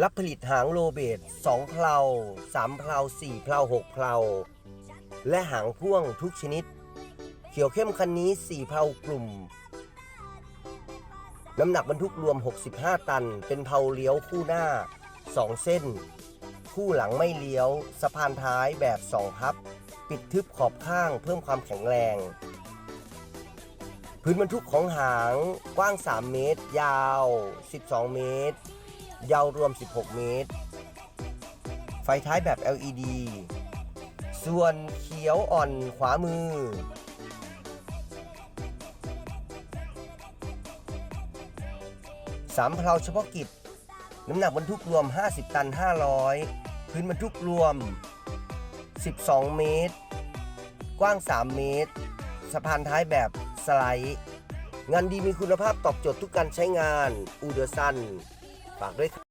รับผลิตหางโลเบต2เพลา3เพลา4เพลา6เพลาและหางพ่วงทุกชนิด เขียวเข้มคันนี้ 4เพลากลุ่ม น้ำหนักบรรทุกรวม 65 ตัน เป็นเพลาเลี้ยวคู่หน้า 2 เส้น คู่หลังไม่เลี้ยว สะพานท้ายแบบ 2 พับ ปิดทึบขอบข้างเพิ่มความแข็งแรง พื้นบรรทุกของหางกว้าง 3 เมตร ยาว 12 เมตร ยาวรวม 16 เมตร ไฟท้ายแบบ LED ส่วนเขียวอ่อนขวามือ สามเพลาเฉพาะกิจ น้ำหนักบรรทุกรวม 50 ตัน 500 พื้นบรรทุกรวม 12 เมตร กว้าง 3 เมตร สะพานท้ายแบบสไลด์ งานดีมีคุณภาพตอบโจทย์ทุกการใช้งาน อูเดอร์ซัน ฝากด้วยครับ